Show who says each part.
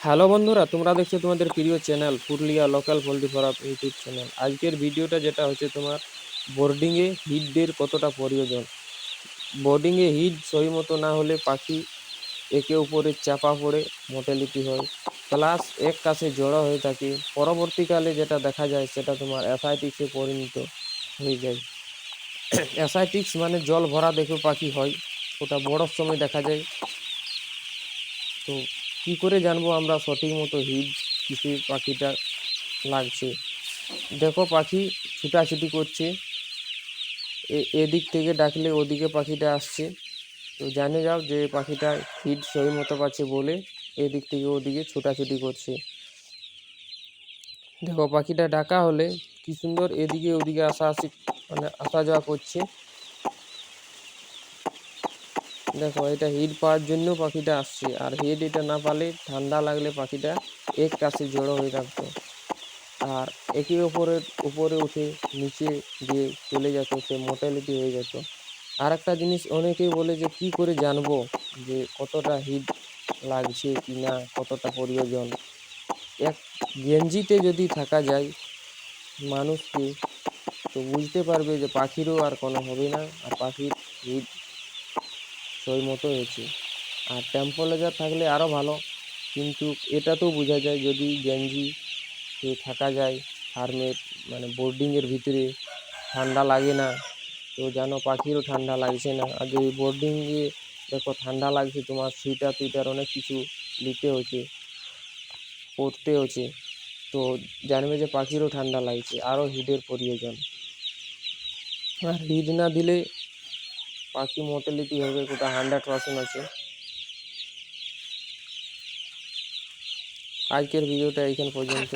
Speaker 1: Hello বন্ধুরা, তোমরা দেখছ তোমাদের প্রিয় channel Purulia local poultry farm YouTube channel আজকের ভিডিওটা যেটা হচ্ছে তোমার বোর্ডিংয়ে হিটদের কতটা প্রয়োজন? বোর্ডিংয়ে হিট সহি মতো না হলে পাখি একে উপরে চাপা পড়ে মোটালিটি হয়। প্লাস এক কাছে জড়ো হয়ে থাকে। পরবর্তীকালে যেটা দেখা যায়, সেটা তোমার অ্যাসাইটিক্সে পরিণত হয়ে যায়। অ্যাসাইটিক্স মানে জল ভরা দেখে পাখি হয়। ওটা বড়োর সময় দেখা যায়। তো কি করে জানব আমরা সঠিক মতো হিট কিসে পাখিটা লাগছে? দেখো পাখি ছুটাছুটি করছে। এদিক থেকে ডাকলে ওদিকে পাখিটা আসছে। তো জানে যাও যে পাখিটা হিট সহি মতো পাচ্ছে বলে এদিক থেকে ওদিকে ছোটাছুটি করছে। দেখো পাখিটা ডাকা হলে কি সুন্দর এদিকে ওদিকে আসা আসি মানে আসা যাওয়া করছে। দেখো, এটা হিট পাওয়ার জন্য পাখিটা আসছে। আর হিট এটা না পালে ঠান্ডা লাগলে পাখিটা এক কাছে জড়ো হয়ে থাকতো। আর একে উপরে উপরে উঠে নিচে গিয়ে চলে যেত, সে মোটালিটি হয়ে যেত। আর একটা জিনিস অনেকেই বলে যে, কি করে জানব যে কতটা হিট লাগছে কি না কতটা প্রয়োজন? এক গেঞ্জিতে যদি থাকা যায়, মানুষকে তো বুঝতে পারবে যে পাখিরও আর কোনো হবে না। আর পাখির হিট সই মতো হয়েছে। আর টেম্পোরেচার থাকলে আরও ভালো। কিন্তু এটাতেও বোঝা যায় যদি গেঞ্জি থাকা যায় ফার্মের মানে বোর্ডিংয়ের ভিতরে ঠান্ডা লাগে না, তো যেন পাখিরও ঠান্ডা লাগছে না। আর যদি বোর্ডিংয়ে দেখো ঠান্ডা লাগছে, তোমার সুইটার টুইটার অনেক কিছু নিতে হচ্ছে পরতে হচ্ছে তো জানবে যে পাখিরও ঠান্ডা লাগছে আরও হিটের প্রয়োজন। আর হিট না দিলে পাখি মোটালিটি হবে কোটা হান্ড্রেড পার্সেন্ট আছে। আজকের ভিডিওটা এইখান পর্যন্ত